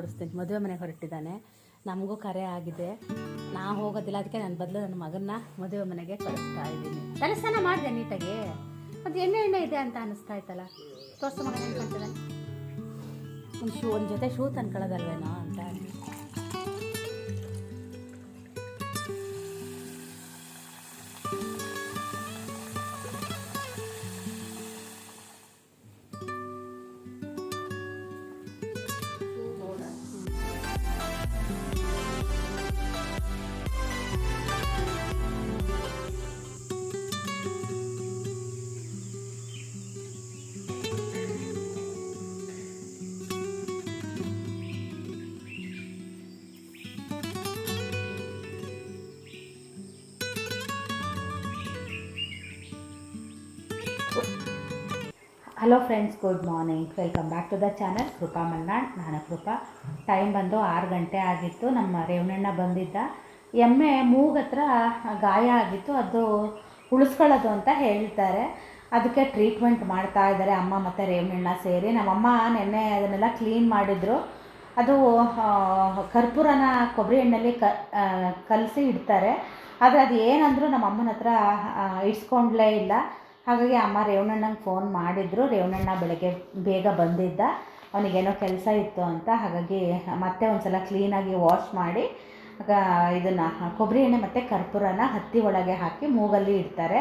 ಕೊಡಿಸ್ತೀನಿ. ಮದುವೆ ಮನೆಗೆ ಹೊರಟಿದ್ದಾನೆ. ನಮಗೂ ಕರೆ ಆಗಿದೆ. ನಾ ಹೋಗೋದಿಲ್ಲ. ಅದಕ್ಕೆ ನನ್ನ ಬದಲು ನನ್ನ ಮಗನ್ನ ಮದುವೆ ಮನೆಗೆ ಕಳಿಸ್ತಾ ಇದ್ದೀನಿ. ತಲೆಸ್ನಾನ ಮಾಡಿದೆ ನೀಟಾಗಿ. ಅದು ಎಣ್ಣೆ ಎಣ್ಣೆ ಇದೆ ಅಂತ ಅನ್ನಿಸ್ತಾ ಇತ್ತಲ್ಲ. ತೋರ್ಸು ಒಂದು ಶೂ, ಒಂದು ಜೊತೆ shoe ತಂದ್ಕೊಳ್ಳೋದಲ್ವೇನೋ hello friends good morning welcome back to the channel Krupa Malnad ನಾನು ಕೃಪಾ ಟೈಮ್ ಬಂದು ಆರು ಗಂಟೆ ಆಗಿತ್ತು. ನಮ್ಮ ರೇವಣಣ್ಣ ಬಂದಿದ್ದ. ಎಮ್ಮೆ ಮೂಗತ್ರ ಗಾಯ ಆಗಿತ್ತು. ಅದು ಉಳಿಸ್ಕೊಳ್ಳೋದು ಅಂತ ಹೇಳ್ತಾರೆ. ಅದಕ್ಕೆ ಟ್ರೀಟ್ಮೆಂಟ್ ಮಾಡ್ತಾ ಇದ್ದಾರೆ ಅಮ್ಮ ಮತ್ತು ರೇವಣಣ್ಣ ಸೇರಿ. ನಮ್ಮಮ್ಮ ನೆನ್ನೆ ಅದನ್ನೆಲ್ಲ ಕ್ಲೀನ್ ಮಾಡಿದರು. ಅದು ಕರ್ಪೂರನ ಕೊಬ್ಬರಿ ಎಣ್ಣೆಲಿ ಕ ಕಲಸಿ ಇಡ್ತಾರೆ. ಆದರೆ ಅದು ಏನಂದರೂ ನಮ್ಮ ಅಮ್ಮನ ಹತ್ರ ಇಡ್ಸ್ಕೊಂಡ್ಲೇ ಇಲ್ಲ. ಹಾಗಾಗಿ ಅಮ್ಮ ರೇವಣ್ಣಂಗೆ ಫೋನ್ ಮಾಡಿದ್ರು. ರೇವಣ್ಣಣ್ಣ ಬೆಳಗ್ಗೆ ಬೇಗ ಬಂದಿದ್ದ. ಅವನಿಗೇನೋ ಕೆಲಸ ಇತ್ತು ಅಂತ. ಹಾಗಾಗಿ ಮತ್ತೆ ಒಂದು ಸಲ ಕ್ಲೀನಾಗಿ ವಾಶ್ ಮಾಡಿ ಇದನ್ನು ಕೊಬ್ಬರಿ ಎಣ್ಣೆ ಮತ್ತು ಕರ್ಪೂರನ ಹತ್ತಿ ಒಳಗೆ ಹಾಕಿ ಮೂಗಲ್ಲಿ ಇಡ್ತಾರೆ.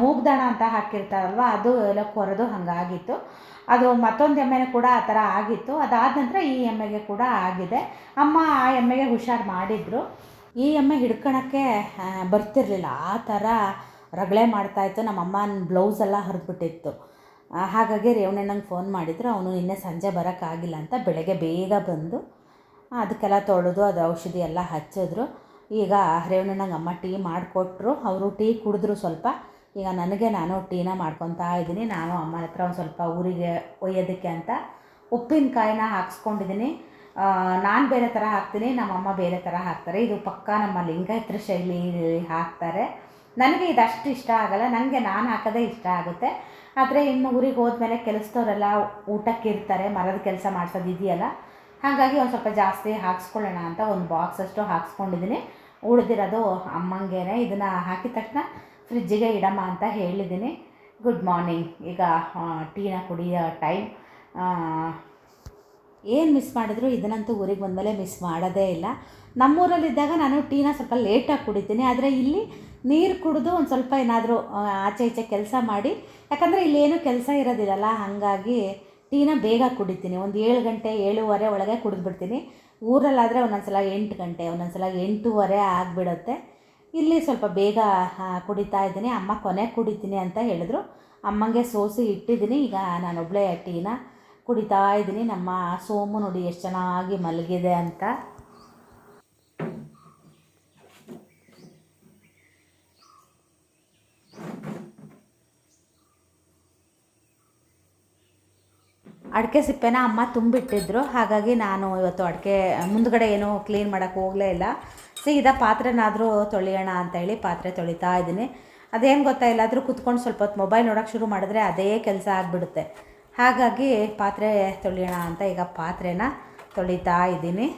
ಮೂಗ್ದಾಣ ಅಂತ ಹಾಕಿರ್ತಾರಲ್ವ, ಅದು ಎಲ್ಲ ಕೊರೆದು ಹಾಗಾಗಿತ್ತು. ಅದು ಮತ್ತೊಂದು ಎಮ್ಮೆನೂ ಕೂಡ ಆ ಥರ ಆಗಿತ್ತು. ಅದಾದ ನಂತರ ಈ ಎಮ್ಮೆಗೆ ಕೂಡ ಆಗಿದೆ. ಅಮ್ಮ ಆ ಎಮ್ಮೆಗೆ ಹುಷಾರು ಮಾಡಿದರು. ಈ ಎಮ್ಮೆ ಹಿಡ್ಕೊಳಕ್ಕೆ ಬರ್ತಿರ್ಲಿಲ್ಲ. ಆ ಥರ ರಗಳೆ ಮಾಡ್ತಾಯಿತ್ತು ನಮ್ಮ ಅಮ್ಮನ ಬ್ಲೌಸ್ ಎಲ್ಲ ಹರಿದ್ಬಿಟ್ಟಿತ್ತು. ಹಾಗಾಗಿ ರೇವಣ್ಣಂಗೆ ಫೋನ್ ಮಾಡಿದ್ರು. ಅವನು ನಿನ್ನೆ ಸಂಜೆ ಬರೋಕ್ಕಾಗಿಲ್ಲ ಅಂತ ಬೆಳಗ್ಗೆ ಬೇಗ ಬಂದು ಅದಕ್ಕೆಲ್ಲ ತೊಳೆದು ಅದು ಔಷಧಿ ಎಲ್ಲ ಹಚ್ಚಿದ್ರು. ಈಗ ರೇವಣ್ಣಂಗೆ ಅಮ್ಮ ಟೀ ಮಾಡಿಕೊಟ್ರು. ಅವರು ಟೀ ಕುಡಿದ್ರು ಸ್ವಲ್ಪ. ಈಗ ನನಗೆ ನಾನು ಟೀನ ಮಾಡ್ಕೊತಾ ಇದ್ದೀನಿ. ನಾನು ಅಮ್ಮ ಹತ್ರ ಒಂದು ಸ್ವಲ್ಪ ಊರಿಗೆ ಒಯ್ಯೋದಕ್ಕೆ ಅಂತ ಉಪ್ಪಿನಕಾಯಿನ ಹಾಕ್ಸ್ಕೊಂಡಿದ್ದೀನಿ. ನಾನು ಬೇರೆ ಥರ ಹಾಕ್ತೀನಿ. ನಮ್ಮಮ್ಮ ಬೇರೆ ಥರ ಹಾಕ್ತಾರೆ. ಇದು ಪಕ್ಕ ನಮ್ಮ ಲಿಂಗಾಯತ್ರ ಶೈಲಿ ಹಾಕ್ತಾರೆ. ನನಗೆ ಇದಷ್ಟು ಇಷ್ಟ ಆಗಲ್ಲ ನನಗೆ ನಾನು ಹಾಕೋದೇ ಇಷ್ಟ ಆಗುತ್ತೆ. ಆದರೆ ಇನ್ನು ಊರಿಗೆ ಹೋದ್ಮೇಲೆ ಕೆಲಸದವರೆಲ್ಲ ಊಟಕ್ಕೆ ಇರ್ತಾರೆ, ಮರದ ಕೆಲಸ ಮಾಡ್ಸೋದು ಇದೆಯಲ್ಲ, ಹಾಗಾಗಿ ಒಂದು ಸ್ವಲ್ಪ ಜಾಸ್ತಿ ಹಾಕ್ಸ್ಕೊಳ್ಳೋಣ ಅಂತ ಒಂದು ಬಾಕ್ಸ್ ಅಷ್ಟು ಹಾಕ್ಸ್ಕೊಂಡಿದ್ದೀನಿ ಉಳಿದಿರೋದು ಅಮ್ಮಂಗೇನೆ ಇದನ್ನು ಹಾಕಿದ ತಕ್ಷಣ ಫ್ರಿಜ್ಜಿಗೆ ಇಡಮ್ಮ ಅಂತ ಹೇಳಿದ್ದೀನಿ ಗುಡ್ ಮಾರ್ನಿಂಗ್ ಈಗ ಟೀನ ಕುಡಿಯೋ ಟೈಮ್ ಏನು ಮಿಸ್ ಮಾಡಿದ್ರು ಇದನ್ನಂತೂ ಊರಿಗೆ ಬಂದಮೇಲೆ ಮಿಸ್ ಮಾಡೋದೇ ಇಲ್ಲ. ನಮ್ಮೂರಲ್ಲಿದ್ದಾಗ ನಾನು ಟೀನ ಸ್ವಲ್ಪ ಲೇಟಾಗಿ ಕುಡಿತೀನಿ, ಆದರೆ ಇಲ್ಲಿ ನೀರು ಕುಡಿದು ಒಂದು ಸ್ವಲ್ಪ ಏನಾದರೂ ಆಚೆ ಈಚೆ ಕೆಲಸ ಮಾಡಿ. ಯಾಕಂದರೆ ಇಲ್ಲೇನು ಕೆಲಸ ಇರೋದಿಲ್ಲಲ್ಲ ಹಾಗಾಗಿ ಟೀನ ಬೇಗ ಕುಡಿತೀನಿ. ಒಂದು ಏಳು ಗಂಟೆ, ಏಳುವರೆ ಒಳಗೆ ಕುಡಿದ್ಬಿಡ್ತೀನಿ. ಊರಲ್ಲಾದರೆ ಒಂದೊಂದು ಸಲ ಎಂಟು ಗಂಟೆ ಒಂದೊಂದು ಸಲ ಎಂಟೂವರೆ ಆಗಿಬಿಡುತ್ತೆ. ಇಲ್ಲಿ ಸ್ವಲ್ಪ ಬೇಗ ಕುಡಿತಾ ಇದ್ದೀನಿ. ಅಮ್ಮ ಕೊನೆ ಕುಡಿತೀನಿ ಅಂತ ಹೇಳಿದ್ರು. ಅಮ್ಮಂಗೆ ಸೋಸಿ ಇಟ್ಟಿದ್ದೀನಿ. ಈಗ ನಾನೊಬ್ಬಳೇ ಟೀನ ಕುಡಿತಾ ಇದ್ದೀನಿ. ನಮ್ಮ ಸೋಮು ನೋಡಿ ಎಷ್ಟು ಚೆನ್ನಾಗಿ ಮಲಗಿದೆ ಅಂತ. ಅಡಿಕೆ ಸಿಪ್ಪೆನ ಅಮ್ಮ ತುಂಬಿಟ್ಟಿದ್ರು. ಹಾಗಾಗಿ ನಾನು ಇವತ್ತು ಅಡಿಕೆ, ಮುಂದ್ಗಡೆ ಏನೂ ಕ್ಲೀನ್ ಮಾಡೋಕ್ಕೆ ಹೋಗಲೇ ಇಲ್ಲ. ಸೀದಾ ಪಾತ್ರೆನಾದರೂ ತೊಳೆಯೋಣ ಅಂತೇಳಿ ಪಾತ್ರೆ ತೊಳಿತಾ ಇದ್ದೀನಿ. ಅದೇನು ಗೊತ್ತಾ, ಎಲ್ಲಾದರೂ ಕುತ್ಕೊಂಡು ಸ್ವಲ್ಪ ಹೊತ್ತು ಮೊಬೈಲ್ ನೋಡೋಕೆ ಶುರು ಮಾಡಿದ್ರೆ ಅದೇ ಕೆಲಸ ಆಗಿಬಿಡುತ್ತೆ. ಹಾಗಾಗಿ ಪಾತ್ರೆ ತೊಳೆಯೋಣ ಅಂತ ಈಗ ಪಾತ್ರೆನ ತೊಳಿತಾ ಇದ್ದೀನಿ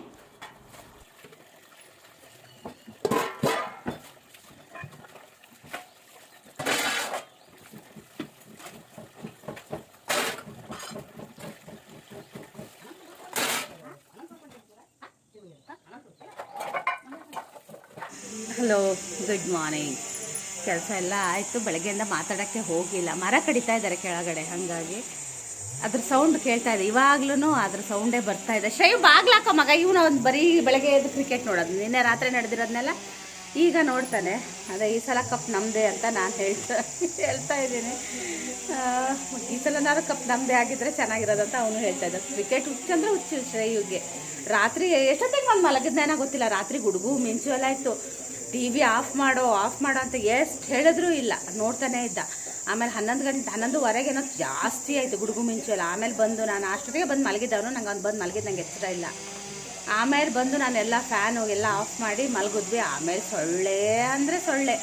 ಹಲೋ ಗುಡ್ ಮಾರ್ನಿಂಗ್. ಕೆಲಸ ಎಲ್ಲ ಆಯಿತು, ಬೆಳಗ್ಗೆಯಿಂದ ಮಾತಾಡೋಕ್ಕೆ ಹೋಗಿಲ್ಲ. ಮರ ಕಡಿತಾ ಇದ್ದಾರೆ ಕೆಳಗಡೆ, ಹಾಗಾಗಿ. ಅದ್ರ ಸೌಂಡ್ ಕೇಳ್ತಾ ಇದೆ. ಇವಾಗ್ಲೂ ಅದ್ರ ಸೌಂಡೇ ಬರ್ತಾ ಇದೆ. ಶೈವ್ ಬಾಗ್ಲಾಕ ಮಗ, ಇವನು ಒಂದು ಬರೀ ಬೆಳಗ್ಗೆ ಎದ್ದು ಕ್ರಿಕೆಟ್ ನೋಡೋದು. ನಿನ್ನೆ ರಾತ್ರಿ ನಡೆದಿರೋದನ್ನೆಲ್ಲ ಈಗ ನೋಡ್ತಾನೆ. ಅದೇ ಈ ಸಲ ಕಪ್ ನಮ್ಮದೇ ಅಂತ ನಾನು ಹೇಳ್ತಾ ಹೇಳ್ತಾ ಇದ್ದೀನಿ. ಈ ಸಲನಾದ್ರು ಕಪ್ ನಮ್ಮದೇ ಆಗಿದ್ರೆ ಚೆನ್ನಾಗಿರೋದಂತ ಅವನು ಹೇಳ್ತಾ ಇದ್ದ ಕ್ರಿಕೆಟ್ ಹುಚ್ಚಂದ್ರೆ ಹುಚ್ಚು ಶ್ರೇಯುಗೆ. ರಾತ್ರಿ ಎಷ್ಟೊತ್ತಿಗೆ ಬಂದು ಮಲಗಿದ್ನೇನೋ ಗೊತ್ತಿಲ್ಲ. ರಾತ್ರಿ ಗುಡುಗು ಮಿಂಚು ಎಲ್ಲ ಇತ್ತು. ಟಿ ವಿ ಆಫ್ ಮಾಡೋ ಆಫ್ ಮಾಡೋ ಅಂತ ಎಷ್ಟು ಹೇಳಿದ್ರೂ ಇಲ್ಲ. ನೋಡ್ತಾನೆ ಇದ್ದ. ಆಮೇಲೆ ಹನ್ನೊಂದು ಗಂಟೆ ಹನ್ನೊಂದುವರೆಗೇನೋ ಜಾಸ್ತಿ ಆಯಿತು ಗುಡುಗು ಮಿಂಚು ಎಲ್ಲ ಆಮೇಲೆ ಬಂದು ನಾನು ಅಷ್ಟೊತ್ತಿಗೆ ಬಂದು ಮಲಗಿದ್ದವನು, ನಂಗೆ ಅವ್ನು ಬಂದು ಮಲಗಿದ್ದು ನಂಗೆ ಎಚ್ಚರ ಇಲ್ಲ. ಆಮೇಲೆ ಬಂದು ನಾನೆಲ್ಲ ಫ್ಯಾನು ಎಲ್ಲ ಆಫ್ ಮಾಡಿ ಮಲಗಿದ್ವಿ. ಆಮೇಲೆ ಸೊಳ್ಳೆ ಅಂದರೆ ಸೊಳ್ಳೆ.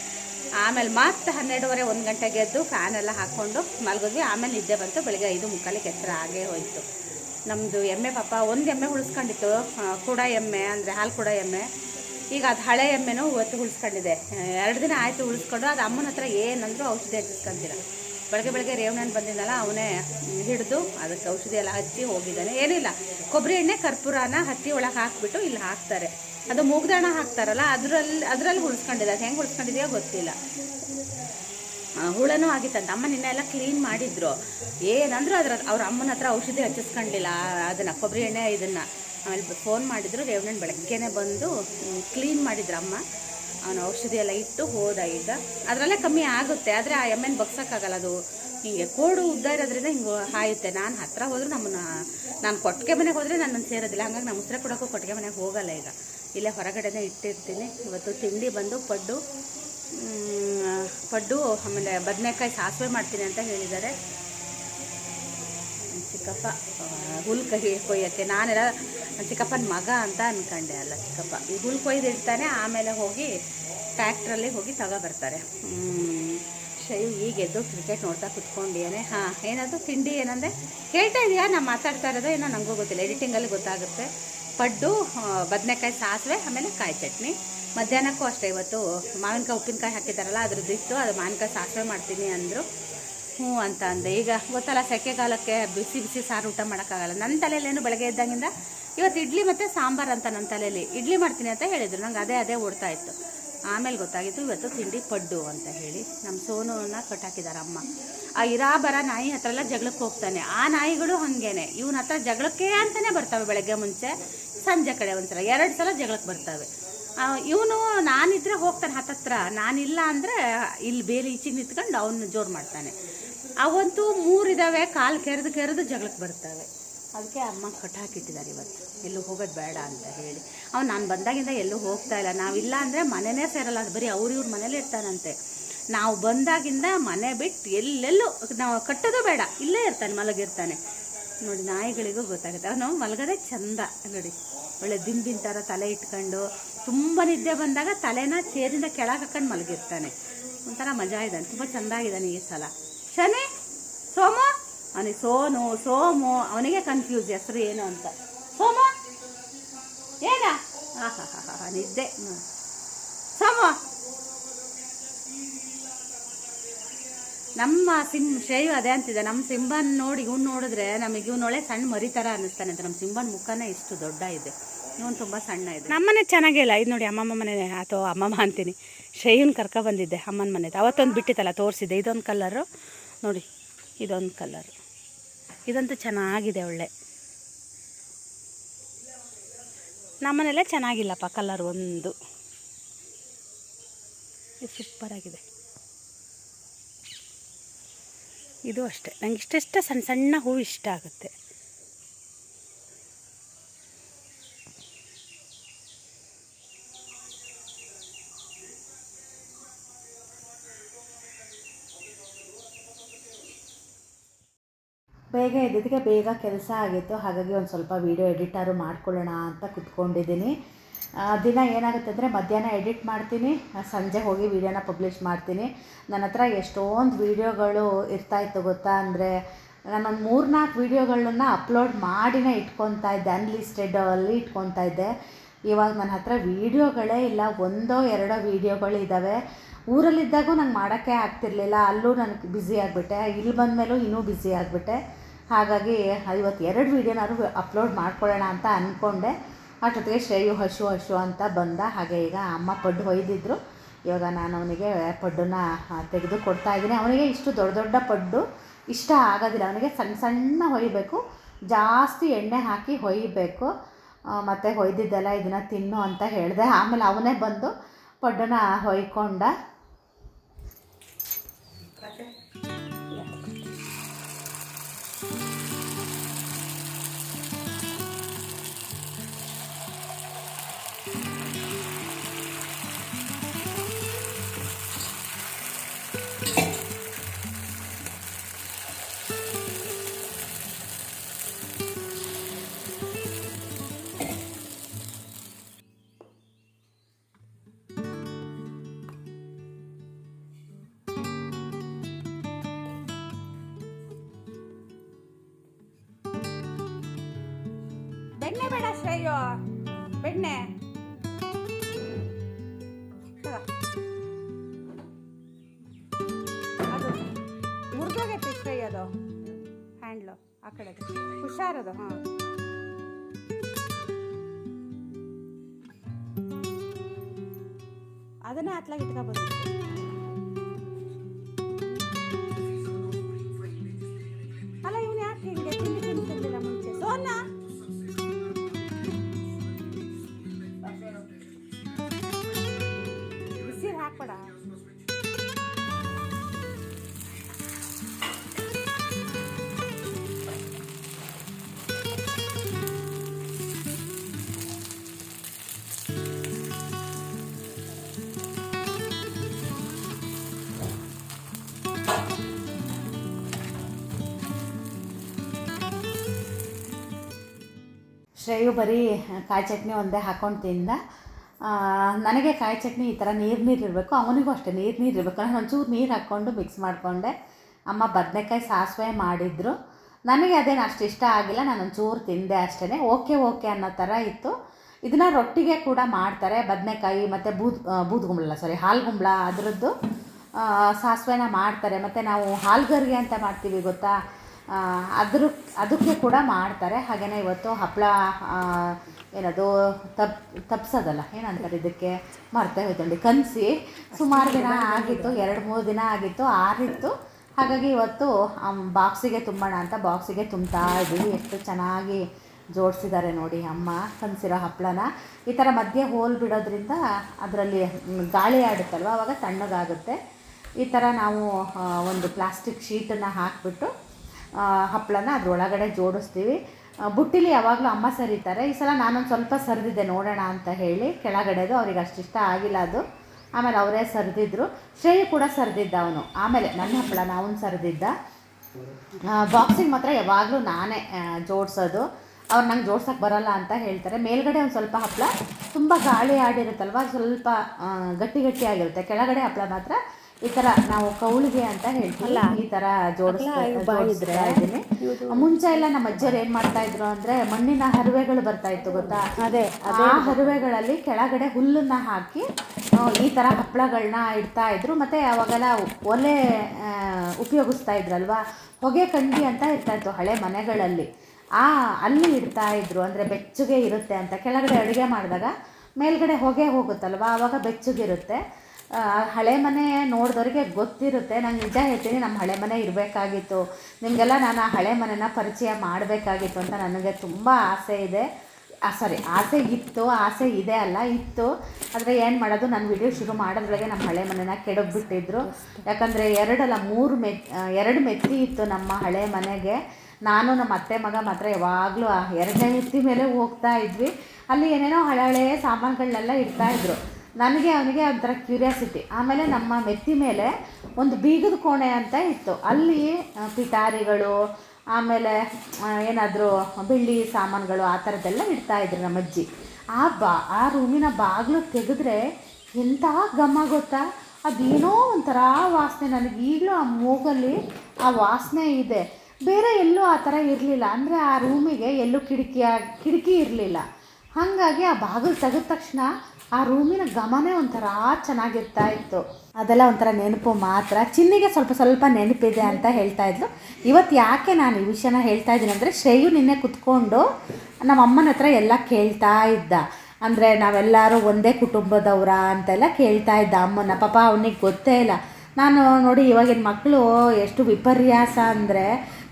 ಆಮೇಲೆ ಮತ್ತೆ ಹನ್ನೆರಡುವರೆ, ಒಂದು ಗಂಟೆಗೆ ಎದ್ದು ಫ್ಯಾನ್ ಎಲ್ಲ ಹಾಕ್ಕೊಂಡು ಮಲಗಿದ್ವಿ. ಆಮೇಲೆ ನಿದ್ದೆ ಬಂತು. ಬೆಳಗ್ಗೆ ಐದು ಮುಕ್ಕಾಲಿಗೆ ಎಚ್ಚರ ಆಗೇ ಹೋಯಿತು. ನಮ್ಮದು ಎಮ್ಮೆ ಪಾಪ, ಒಂದು ಎಮ್ಮೆ ಉಳಿಸ್ಕೊಂಡಿತ್ತು. ಕೂಡ ಎಮ್ಮೆ ಅಂದರೆ ಹಾಲು ಕೂಡ ಎಮ್ಮೆ. ಈಗ ಅದು ಹಳೆ ಎಮ್ಮೆನೂ ಇವತ್ತು ಉಳಿಸ್ಕೊಂಡಿದೆ. ಎರಡು ದಿನ ಆಯಿತು ಉಳಿಸ್ಕೊಂಡು ಅದು ಅಮ್ಮನ ಹತ್ರ ಏನಂದ್ರು ಔಷಧಿ ಹಚ್ಚಿಸ್ಕೊಂತೀರ ಬೆಳಗ್ಗೆ ಬೆಳಗ್ಗೆ ರೇವಣ್ಣನ ಬಂದಿದ್ದಲ್ಲ, ಅವನೇ ಹಿಡಿದು ಅದಕ್ಕೆ ಔಷಧಿ ಎಲ್ಲ ಹಚ್ಚಿ ಹೋಗಿದ್ದಾನೆ. ಏನಿಲ್ಲ ಕೊಬ್ಬರಿ ಎಣ್ಣೆ, ಕರ್ಪೂರನ ಹತ್ತಿ ಒಳಗೆ ಹಾಕ್ಬಿಟ್ಟು ಇಲ್ಲಿ ಹಾಕ್ತಾರೆ. ಅದು ಮೂಗ್ದಾಣ ಹಾಕ್ತಾರಲ್ಲ, ಅದರಲ್ಲಿ ಅದರಲ್ಲಿ ಉಳಿಸ್ಕೊಂಡಿದೆ. ಅದು ಹೆಂಗೆ ಉಳಿಸ್ಕೊಂಡಿದೆಯೋ ಗೊತ್ತಿಲ್ಲ. ಹುಳನೂ ಆಗಿತ್ತಂತ. ಅಮ್ಮ ನಿನ್ನೆ ಎಲ್ಲ ಕ್ಲೀನ್ ಮಾಡಿದ್ರು. ಏನಂದ್ರೂ ಅದ್ರ ಅವ್ರ ಅಮ್ಮನ ಹತ್ರ ಔಷಧಿ ಹಚ್ಚಿಸ್ಕೊಂಡಿಲ್ಲ, ಅದನ್ನು ಕೊಬ್ಬರಿ ಎಣ್ಣೆ ಇದನ್ನು. ಆಮೇಲೆ ಫೋನ್ ಮಾಡಿದ್ರು, ರೇವಣ್ಣನ ಬೆಳಗ್ಗೆನೆ ಬಂದು ಕ್ಲೀನ್ ಮಾಡಿದ್ರು ಅಮ್ಮ ಅವನು ಔಷಧಿ ಎಲ್ಲ ಇಟ್ಟು ಹೋದ ಈಗ. ಅದರಲ್ಲೇ ಕಮ್ಮಿ ಆಗುತ್ತೆ, ಆದರೆ ಆ ಎಮ್ಮೆನ ಬಗ್ಸೋಕ್ಕಾಗಲ್ಲ ಅದು. ಹಿಂಗೆ ಕೋಡು ಉದ್ದ ಇರೋದ್ರಿಂದ ಹಿಂಗೆ ಹಾಯುತ್ತೆ. ನಾನು ಹತ್ತಿರ ಹೋದರೂ ನಮ್ಮನ್ನು, ನಾನು ಕೊಟ್ಟಿಗೆ ಮನೆಗೆ ಹೋದರೆ ನನ್ನನ್ನು ಸೇರೋದಿಲ್ಲ. ಹಂಗಾಗಿ ನಮ್ಮ ಮುಸ್ರೆ ಕೊಡೋಕ್ಕೂ ಕೊಟ್ಟಿಗೆ ಮನೆಗೆ ಹೋಗಲ್ಲ ಈಗ. ಇಲ್ಲೇ ಹೊರಗಡೆನೇ ಇಟ್ಟಿರ್ತೀನಿ. ಇವತ್ತು ತಿಂಡಿ ಬಂದು ಪಡ್ಡು ಪಡ್ಡು, ಆಮೇಲೆ ಬದನೆಕಾಯಿ ಸಾಸಿವೆ ಮಾಡ್ತೀನಿ ಅಂತ ಹೇಳಿದ್ದಾರೆ. ಚಿಕ್ಕಪ್ಪ ಹುಲ್ ಕಹಿ ಕೊಯ್ಯಕ್ಕೆ ನಾನೆಲ್ಲ ಚಿಕ್ಕಪ್ಪನ ಮಗ ಅಂತ ಅಂದ್ಕೊಂಡೆ ಅಲ್ಲ ಚಿಕ್ಕಪ್ಪ. ಈ ಹುಲ್ ಕೊಯ್ದಿರ್ತಾನೆ ಆಮೇಲೆ ಹೋಗಿ ಟ್ಯಾಕ್ಟ್ರಲ್ಲಿ ಹೋಗಿ ತಗೊಬರ್ತಾರೆ. ಶೈವ್ ಈಗ ಎದ್ದು ಕ್ರಿಕೆಟ್ ನೋಡ್ತಾ ಕುತ್ಕೊಂಡಿಯಾನೆ ಹಾಂ, ಏನಾದರೂ ತಿಂಡಿ ಏನಂದರೆ ಹೇಳ್ತಾ ಇದೆಯಾ? ನಾನು ಮಾತಾಡ್ತಾ ಇರೋದು ಏನೋ ನನಗೂ ಗೊತ್ತಿಲ್ಲ. ಎಡಿಟಿಂಗಲ್ಲಿ ಗೊತ್ತಾಗುತ್ತೆ. ಪಡ್ಡು ಬದನೆಕಾಯಿ ಸಾಸಿವೆ, ಆಮೇಲೆ ಕಾಯಿ ಚಟ್ನಿ. ಮಧ್ಯಾಹ್ನಕ್ಕೂ ಅಷ್ಟೇ ಇವತ್ತು ಮಾವಿನಕಾಯಿ, ಉಪ್ಪಿನಕಾಯಿ ಹಾಕಿದ್ದಾರಲ್ಲ, ಅದ್ರದ್ದು ಇತ್ತು. ಅದು ಮಾವಿನಕಾಯಿ ಸಾಸಿವೆ ಮಾಡ್ತೀನಿ ಅಂದರು. ಹ್ಞೂ ಅಂತ ಅಂದೆ. ಈಗ ಗೊತ್ತಲ್ಲ ಸೆಕೆಗಾಲಕ್ಕೆ ಬಿಸಿ ಬಿಸಿ ಸಾರು ಊಟ ಮಾಡೋಕ್ಕಾಗಲ್ಲ. ನನ್ನ ತಲೆಯಲ್ಲೇನು ಬೆಳಗ್ಗೆ ಇದ್ದಂಗಿಂದ ಇವತ್ತು ಇಡ್ಲಿ ಮತ್ತು ಸಾಂಬಾರು ಅಂತ ನನ್ನ ತಲೆಯಲ್ಲಿ. ಇಡ್ಲಿ ಮಾಡ್ತೀನಿ ಅಂತ ಹೇಳಿದರು. ನಂಗೆ ಅದೇ ಅದೇ ಓಡ್ತಾ ಇತ್ತು. ಆಮೇಲೆ ಗೊತ್ತಾಗಿತ್ತು, ಇವತ್ತು ತಿಂಡಿ ಪಡ್ಡು ಅಂತ ಹೇಳಿ ನಮ್ಮ ಸೋನುನ ಕಟ್ಟಾಕಿದ್ದಾರೆ ಅಮ್ಮ. ಆ ಇರಾ ಬರ ನಾಯಿ ಹತ್ರ ಎಲ್ಲ ಜಗಳಕ್ಕೆ ಹೋಗ್ತಾನೆ. ಆ ನಾಯಿಗಳು ಹಾಗೇನೆ. ಇವನ ಹತ್ರ ಜಗಳಕ್ಕೆ ಅಂತಲೇ ಬರ್ತವೆ ಬೆಳಗ್ಗೆ ಮುಂಚೆ. ಸಂಜೆ ಕಡೆ ಒಂದ್ಸಲ, ಎರಡು ಸಲ ಜಗಳಕ್ಕೆ ಬರ್ತವೆ. ಇವನು ನಾನಿದ್ರೆ ಹೋಗ್ತಾನೆ ಹತ್ತತ್ರ. ನಾನಿಲ್ಲ ಅಂದರೆ ಇಲ್ಲಿ ಬೇರೆ ಈಚೆಗೆ ನಿಂತ್ಕೊಂಡು ಅವನು ಜೋರು ಮಾಡ್ತಾನೆ. ಅವಂತೂ ಮೂರಿದಾವೆ, ಕಾಲು ಕೆರೆದು ಕೆರೆದು ಜಗಳಕ್ಕೆ ಬರ್ತವೆ. ಅದಕ್ಕೆ ಅಮ್ಮ ಕಟ್ಟಾಕಿಟ್ಟಿದ್ದಾರೆ ಇವತ್ತು. ಎಲ್ಲೂ ಹೋಗೋದು ಬೇಡ ಅಂತ ಹೇಳಿ. ಅವ್ನು ನಾನು ಬಂದಾಗಿಂದ ಎಲ್ಲೂ ಹೋಗ್ತಾ ಇಲ್ಲ. ನಾವಿಲ್ಲ ಅಂದರೆ ಮನೆಯೇ ಸೇರಲ್ಲ. ಬರೀ ಅವ್ರ ಇವ್ರ ಮನೇಲಿ ಇರ್ತಾನಂತೆ. ನಾವು ಬಂದಾಗಿಂದ ಮನೆ ಬಿಟ್ಟು ಎಲ್ಲೆಲ್ಲೂ ನಾವು ಕಟ್ಟೋದು ಬೇಡ. ಇಲ್ಲೇ ಇರ್ತಾನೆ, ಮಲಗಿರ್ತಾನೆ. ನೋಡಿ, ನಾಯಿಗಳಿಗೂ ಗೊತ್ತಾಗುತ್ತೆ. ಅವನು ಮಲಗದೆ ಚಂದ. ನೋಡಿ, ಒಳ್ಳೆ ದಿಂಬಿನ ಥರ ತಲೆ ಇಟ್ಕೊಂಡು ತುಂಬ ನಿದ್ದೆ ಬಂದಾಗ ತಲೆನ ಚೇರಿಂದ ಕೆಳಗೆ ಹಾಕೊಂಡು ಮಲಗಿರ್ತಾನೆ. ಒಂಥರ ಮಜಾ ಇದ್ದಾನೆ. ತುಂಬ ಚೆಂದಾಗಿದ್ದಾನೆ ಈ ಸಲ. ಶನಿ ಸೋಮ? ಅವನಿಗೆ ಸೋನು, ಸೋಮು, ಅವನಿಗೆ ಕನ್ಫ್ಯೂಸ್ ಹೆಸರು ಏನು ಅಂತ. ಸೋಮ? ಏನ? ಹಾ ಹಾ ಹಾ ಹಾ ನಿದ್ದೆ. ಹ್ಮ್. ಸೋಮು? ನಮ್ಮ ಸಿಂ ಶೈವ್ ಅದೇ ಅಂತಿದೆ. ನಮ್ಮ ಸಿಂಬನ್ ನೋಡಿ, ಇವ್ನು ನೋಡಿದ್ರೆ ನಮಗೆ ಇವನೊಳೆ ಸಣ್ಣ ಮರಿ ಥರ ಅನ್ನಿಸ್ತಾನೆ ಅಂತ. ನಮ್ಮ ಸಿಂಬನ್ ಮುಖನೇ ಇಷ್ಟು ದೊಡ್ಡ ಇದೆ. ಇವನು ತುಂಬ ಸಣ್ಣ ಇದೆ. ನಮ್ಮನೆ ಚೆನ್ನಾಗಿಲ್ಲ ಇದು ನೋಡಿ ಅಮ್ಮಮ್ಮ ಮನೆ, ಅಥವಾ ಅಮ್ಮಮ್ಮ ಅಂತೀನಿ. ಶೈವ್ನ ಕರ್ಕೊ ಬಂದಿದ್ದೆ ಅಮ್ಮನ ಮನೆದು. ಅವತ್ತೊಂದು ಬಿಟ್ಟಿತ್ತಲ್ಲ, ತೋರಿಸಿದ್ದೆ. ಇದೊಂದು ಕಲರು ನೋಡಿ, ಇದೊಂದು ಕಲರ್ ಇದಂತೂ ಚೆನ್ನಾಗಿದೆ ಒಳ್ಳೆ. ನಮ್ಮನೆಲ್ಲ ಚೆನ್ನಾಗಿಲ್ಲಪ್ಪ ಕಲರ್ ಒಂದು. ಇದು ಸೂಪರಾಗಿದೆ ಇದು ಅಷ್ಟೆ. ನಂಗೆ ಇಷ್ಟೆಷ್ಟ ಸಣ್ಣ ಸಣ್ಣ ಹೂವು ಇಷ್ಟ ಆಗುತ್ತೆ. ಬೇಗ ಎದ್ದಿದ್ದಕ್ಕೆ ಬೇಗ ಕೆಲಸ ಆಗಿತ್ತು. ಹಾಗಾಗಿ ಒಂದು ಸ್ವಲ್ಪ ವೀಡಿಯೋ ಎಡಿಟಾರು ಮಾಡ್ಕೊಳ್ಳೋಣ ಅಂತ ಕುತ್ಕೊಂಡಿದ್ದೀನಿ. ದಿನ ಏನಾಗುತ್ತೆ ಅಂದರೆ ಮಧ್ಯಾಹ್ನ ಎಡಿಟ್ ಮಾಡ್ತೀನಿ. ಸಂಜೆ ಹೋಗಿ ವೀಡಿಯೋನ ಪಬ್ಲಿಷ್ ಮಾಡ್ತೀನಿ. ನನ್ನ ಹತ್ರ ಎಷ್ಟೊಂದು ವೀಡಿಯೋಗಳು ಇರ್ತಾಯಿತ್ತು ಗೊತ್ತಾ ಅಂದರೆ, ನಾನೊಂದು ಮೂರ್ನಾಲ್ಕು ವೀಡಿಯೋಗಳನ್ನ ಅಪ್ಲೋಡ್ ಮಾಡಿನೇ ಇಟ್ಕೊತಾ ಇದ್ದೆ. ಅನ್ಲಿಸ್ಟೆಡ್ ಅಲ್ಲಿ ಇಟ್ಕೊತಾ ಇದ್ದೆ. ಇವಾಗ ನನ್ನ ಹತ್ರ ವೀಡಿಯೋಗಳೇ ಇಲ್ಲ. ಒಂದೋ ಎರಡೋ ವೀಡಿಯೋಗಳು ಇದ್ದಾವೆ ಊರಲ್ಲಿದ್ದಾಗೂ ನಂಗೆ ಮಾಡೋಕ್ಕೆ ಆಗ್ತಿರ್ಲಿಲ್ಲ. ಅಲ್ಲೂ ನನಗೆ ಬ್ಯುಸಿ ಆಗಿಬಿಟ್ಟೆ. ಇಲ್ಲಿ ಬಂದಮೇಲೂ ಇನ್ನೂ ಬ್ಯುಸಿ ಆಗಿಬಿಟ್ಟೆ. ಹಾಗಾಗಿ ಇವತ್ತು ಎರಡು ವೀಡಿಯೋನಾದ್ರು ಅಪ್ಲೋಡ್ ಮಾಡ್ಕೊಳ್ಳೋಣ ಅಂತ ಅಂದ್ಕೊಂಡೆ ಅಷ್ಟೊತ್ತಿಗೆ ಶ್ರೇಯು ಹಶು ಹಶು ಅಂತ ಬಂದ. ಹಾಗೆ ಈಗ ಅಮ್ಮ ಪಡ್ಡು ಹೊಯ್ದಿದ್ರು ಇವಾಗ ನಾನು ಅವನಿಗೆ ಪಡ್ಡನ್ನ ತೆಗೆದು ಕೊಡ್ತಾ ಇದ್ದೀನಿ. ಅವನಿಗೆ ಇಷ್ಟು ದೊಡ್ಡ ದೊಡ್ಡ ಪಡ್ಡು ಇಷ್ಟ ಆಗೋದಿಲ್ಲ. ಅವನಿಗೆ ಸಣ್ಣ ಸಣ್ಣ ಹೊಯ್ಬೇಕು. ಜಾಸ್ತಿ ಎಣ್ಣೆ ಹಾಕಿ ಹೊಯ್ಬೇಕು. ಮತ್ತು ಹೊಯ್ದಿದ್ದೆಲ್ಲ ಇದನ್ನು ತಿನ್ನು ಅಂತ ಹೇಳಿದೆ. ಆಮೇಲೆ ಅವನೇ ಬಂದು ಪಡ್ಡನ್ನ ಹೊಯ್ಕೊಂಡ. ಬೆಣ್ಣೆ ಬೇಡ ಶ್ರೇಯೋ. ಬೆಣ್ಣೆ. ಅದು ಮುರಿದೋಗೈತೆ ಶ್ರೇಯ ಅದು. ಹ್ಯಾಂಡ್ಲು ಆ ಕಡೆಗೆ ಹುಷಾರದು, ಹಾಂ. ಅದನ್ನೇ ಹತ್ಲಾಗ ಇಟ್ಕೊಬೋದು. ಶ್ರೇಯು ಬರೀ ಕಾಯಿ ಚಟ್ನಿ ಒಂದೇ ಹಾಕೊಂಡು ತಿಂದ. ನನಗೆ ಕಾಯಿ ಚಟ್ನಿ ಈ ಥರ ನೀರು ನೀರು ಇರಬೇಕು, ಅವನಿಗೂ ಅಷ್ಟೇ ನೀರು ನೀರು ಇರಬೇಕು. ನಾನು ಒಂಚೂರು ನೀರು ಹಾಕ್ಕೊಂಡು ಮಿಕ್ಸ್ ಮಾಡಿಕೊಂಡೆ. ಅಮ್ಮ ಬದನೆಕಾಯಿ ಸಾಸಿವೆ ಮಾಡಿದ್ರು. ನನಗೆ ಅದೇನು ಅಷ್ಟು ಇಷ್ಟ ಆಗಿಲ್ಲ, ನಾನು ಒಂಚೂರು ತಿಂದೆ ಅಷ್ಟೇ ಓಕೆ ಓಕೆ ಅನ್ನೋ ಥರ ಇತ್ತು. ಇದನ್ನು ರೊಟ್ಟಿಗೆ ಕೂಡ ಮಾಡ್ತಾರೆ ಬದನೆಕಾಯಿ ಮತ್ತು ಬೂದ್ ಬೂದ್ಗುಂಬಳ ಸಾರಿ ಹಾಲ್ಗುಂಬಳ ಅದರದ್ದು. ಸಾಸಿವೆನ ಮಾಡ್ತಾರೆ. ಮತ್ತು ನಾವು ಹಾಲ್ಗರ್ಗೆ ಅಂತ ಮಾಡ್ತೀವಿ, ಗೊತ್ತಾ? ಅದ್ರ ಅದಕ್ಕೆ ಕೂಡ ಮಾಡ್ತಾರೆ. ಹಾಗೆಯೇ ಇವತ್ತು ಹಪ್ಪಳ ಏನದು, ತಪ್, ತಪ್ಸೋದಲ್ಲ, ಏನಂತಾರೆ ಇದಕ್ಕೆ? ಮರ್ತೇ ಹೋಯ್ತಂಡಿ ಕನಸಿ. ಸುಮಾರು ದಿನ ಆಗಿತ್ತು, ಎರಡು ಮೂರು ದಿನ ಆಗಿತ್ತು, ಆರಿತ್ತು. ಹಾಗಾಗಿ ಇವತ್ತು ಬಾಕ್ಸಿಗೆ ತುಂಬೋಣ ಅಂತ ಬಾಕ್ಸಿಗೆ ತುಂಬ್ತಾ ಇದ್ದೀವಿ. ಎಷ್ಟು ಚೆನ್ನಾಗಿ ಜೋಡಿಸಿದ್ದಾರೆ ನೋಡಿ ಅಮ್ಮ, ಕನಸಿರೋ ಹಪ್ಪಳನ ಈ ಥರ ಮಧ್ಯೆ ಹೋಲ್ ಬಿಡೋದ್ರಿಂದ ಅದರಲ್ಲಿ ಗಾಳಿ ಆಡುತ್ತಲ್ವ? ಅವಾಗ ತಣ್ಣಗಾಗುತ್ತೆ. ಈ ಥರ ನಾವು ಒಂದು ಪ್ಲಾಸ್ಟಿಕ್ ಶೀಟನ್ನು ಹಾಕಿಬಿಟ್ಟು ಹಪ್ಪಳನ ಅದರೊಳಗಡೆ ಜೋಡಿಸ್ತೀವಿ. ಬುಟ್ಟಿಲಿ ಯಾವಾಗಲೂ ಅಮ್ಮ ಸರಿತಾರೆ. ಈ ಸಲ ನಾನೊಂದು ಸ್ವಲ್ಪ ಸರಿದಿದ್ದೆ ನೋಡೋಣ ಅಂತ ಹೇಳಿ ಕೆಳಗಡೆದು ಅವ್ರಿಗೆ ಅಷ್ಟಿಷ್ಟ ಆಗಿಲ್ಲ ಅದು. ಆಮೇಲೆ ಅವರೇ ಸರಿದಿದ್ರು. ಶ್ರೇಯ ಕೂಡ ಸರಿದಿದ್ದ ಅವನು. ಆಮೇಲೆ ನನ್ನ ಹಪ್ಪಳ ಅವನು ಸರಿದಿದ್ದ. ಬಾಕ್ಸಿಗೆ ಮಾತ್ರ ಯಾವಾಗಲೂ ನಾನೇ ಜೋಡಿಸೋದು. ಅವ್ರು ನಂಗೆ ಜೋಡ್ಸೋಕ್ಕೆ ಬರಲ್ಲ ಅಂತ ಹೇಳ್ತಾರೆ. ಮೇಲ್ಗಡೆ ಒಂದು ಸ್ವಲ್ಪ ಹಪ್ಪಳ, ತುಂಬ ಗಾಳಿ ಆಡಿರುತ್ತಲ್ವ, ಸ್ವಲ್ಪ ಗಟ್ಟಿ ಗಟ್ಟಿ ಆಗಿರುತ್ತೆ. ಕೆಳಗಡೆ ಹಪ್ಪಳ ಮಾತ್ರ ಈ ತರ ನಾವು ಕೌಳಿಗೆ ಅಂತ ಹೇಳ್ತೀವಿ. ಈ ತರ ಜೋಡಿಸ್ತಾ ಇದ್ದೀನಿ. ಮುಂಚೆ ಎಲ್ಲ ನಮ್ಮ ಅಜ್ಜರು ಏನ್ ಮಾಡ್ತಾ ಇದ್ರು ಅಂದ್ರೆ ಮಣ್ಣಿನ ಹರುವೆಗಳು ಬರ್ತಾ ಇತ್ತು ಗೊತ್ತಾ? ಅದೇ ಆ ಹರಿವೆಗಳಲ್ಲಿ ಕೆಳಗಡೆ ಹುಲ್ಲನ್ನ ಹಾಕಿ ಈ ತರ ಹಪ್ಪಳಗಳನ್ನ ಇಡ್ತಾ ಇದ್ರು. ಮತ್ತೆ ಅವಾಗೆಲ್ಲ ಒಲೆ ಉಪಯೋಗಿಸ್ತಾ ಇದ್ರಲ್ವಾ? ಹೊಗೆ ಕಂಡಿ ಅಂತ ಇರ್ತಾ ಇತ್ತು ಹಳೆ ಮನೆಗಳಲ್ಲಿ. ಆ ಅಲ್ಲಿ ಇಡ್ತಾ ಇದ್ರು ಅಂದ್ರೆ ಬೆಚ್ಚಗೆ ಇರುತ್ತೆ ಅಂತ. ಕೆಳಗಡೆ ಅಡುಗೆ ಮಾಡಿದಾಗ ಮೇಲ್ಗಡೆ ಹೊಗೆ ಹೋಗುತ್ತಲ್ವಾ? ಅವಾಗ ಬೆಚ್ಚಗಿರುತ್ತೆ. ಹಳೆ ಮನೆ ನೋಡಿದವ್ರಿಗೆ ಗೊತ್ತಿರುತ್ತೆ. ನಾನು ನಿಜ ಹೇಳ್ತೀನಿ ನಮ್ಮ ಹಳೆ ಮನೆ ಇರಬೇಕಾಗಿತ್ತು. ನಿಮಗೆಲ್ಲ ನಾನು ಆ ಹಳೆ ಮನೆನ ಪರಿಚಯ ಮಾಡಬೇಕಾಗಿತ್ತು ಅಂತ ನನಗೆ ತುಂಬ ಆಸೆ ಇದೆ. ಸಾರಿ ಆಸೆ ಇತ್ತು, ಆಸೆ ಇದೆ ಅಲ್ಲ, ಇತ್ತು. ಆದರೆ ಏನು ಮಾಡೋದು, ನಾನು ವಿಡಿಯೋ ಶುರು ಮಾಡೋದ್ರೊಳಗೆ ನಮ್ಮ ಹಳೆ ಮನೆನ ಕೆಡಗ್ಬಿಟ್ಟಿದ್ರು. ಯಾಕಂದರೆ ಎರಡಲ್ಲ, ಮೂರು ಮೆತ್ ಎರಡು ಮೆತ್ತಿ ಇತ್ತು ನಮ್ಮ ಹಳೆ ಮನೆಗೆ. ನಾನು ನಮ್ಮ ಅತ್ತೆ ಮಗ ಮಾತ್ರ ಯಾವಾಗಲೂ ಆ ಎರಡನೇ ಮೆತ್ತಿ ಮೇಲೆ ಹೋಗ್ತಾ ಇದ್ವಿ. ಅಲ್ಲಿ ಏನೇನೋ ಹಳೆ ಹಳೆಯ ಸಾಮಾನುಗಳನ್ನೆಲ್ಲ ಇಡ್ತಾ ಇದ್ರು. ನನಗೆ ಅವನಿಗೆ ಒಂಥರ ಕ್ಯೂರಿಯಾಸಿಟಿ ಆಮೇಲೆ ನಮ್ಮ ಮೆತ್ತಿ ಮೇಲೆ ಒಂದು ಬೀಗದ ಕೋಣೆ ಅಂತ ಇತ್ತು. ಅಲ್ಲಿ ಪಿಟಾರಿಗಳು, ಆಮೇಲೆ ಏನಾದರೂ ಬೆಳ್ಳಿ ಸಾಮಾನುಗಳು ಆ ಥರದ್ದೆಲ್ಲ ನಮ್ಮ ಅಜ್ಜಿ. ಆ ಬಾ, ಆ ರೂಮಿನ ಬಾಗಿಲು ತೆಗೆದ್ರೆ ಎಂಥ ಘಮ ಗೊತ್ತಾ? ಅದೇನೋ ಒಂಥರ ವಾಸನೆ. ನನಗೆ ಈಗಲೂ ಆ ಮೂಗಲ್ಲಿ ಆ ವಾಸನೆ ಇದೆ. ಬೇರೆ ಎಲ್ಲೂ ಆ ಥರ ಇರಲಿಲ್ಲ. ಅಂದರೆ ಆ ರೂಮಿಗೆ ಎಲ್ಲೂ ಕಿಟಕಿಯ, ಕಿಟಕಿ ಇರಲಿಲ್ಲ. ಹಾಗಾಗಿ ಆ ಬಾಗಿಲು ತೆಗೆದ ತಕ್ಷಣ ಆ ರೂಮಿನ ಗಮನೇ ಒಂಥರ ಚೆನ್ನಾಗಿರ್ತಾ ಇತ್ತು ಅದೆಲ್ಲ ಒಂಥರ ನೆನಪು ಮಾತ್ರ. ಚಿನ್ನಿಗೆ ಸ್ವಲ್ಪ ಸ್ವಲ್ಪ ನೆನಪಿದೆ ಅಂತ ಹೇಳ್ತಾ ಇದ್ಲು. ಇವತ್ತು ಯಾಕೆ ನಾನು ಈ ವಿಷಯನ ಹೇಳ್ತಾ ಇದ್ದೀನಿ ಅಂದರೆ ಶ್ರೇಯು ನಿನ್ನೆ ಕುತ್ಕೊಂಡು ನಮ್ಮ ಅಮ್ಮನ ಹತ್ರ ಎಲ್ಲ ಕೇಳ್ತಾ ಇದ್ದ. ಅಂದರೆ ನಾವೆಲ್ಲರೂ ಒಂದೇ ಕುಟುಂಬದವರ ಅಂತೆಲ್ಲ ಕೇಳ್ತಾ ಇದ್ದ ಅಮ್ಮನ. ಪಾಪ ಅವನಿಗೆ ಗೊತ್ತೇ ಇಲ್ಲ. ನಾನು ನೋಡಿ ಇವಾಗಿನ ಮಕ್ಕಳು ಎಷ್ಟು ವಿಪರ್ಯಾಸ ಅಂದರೆ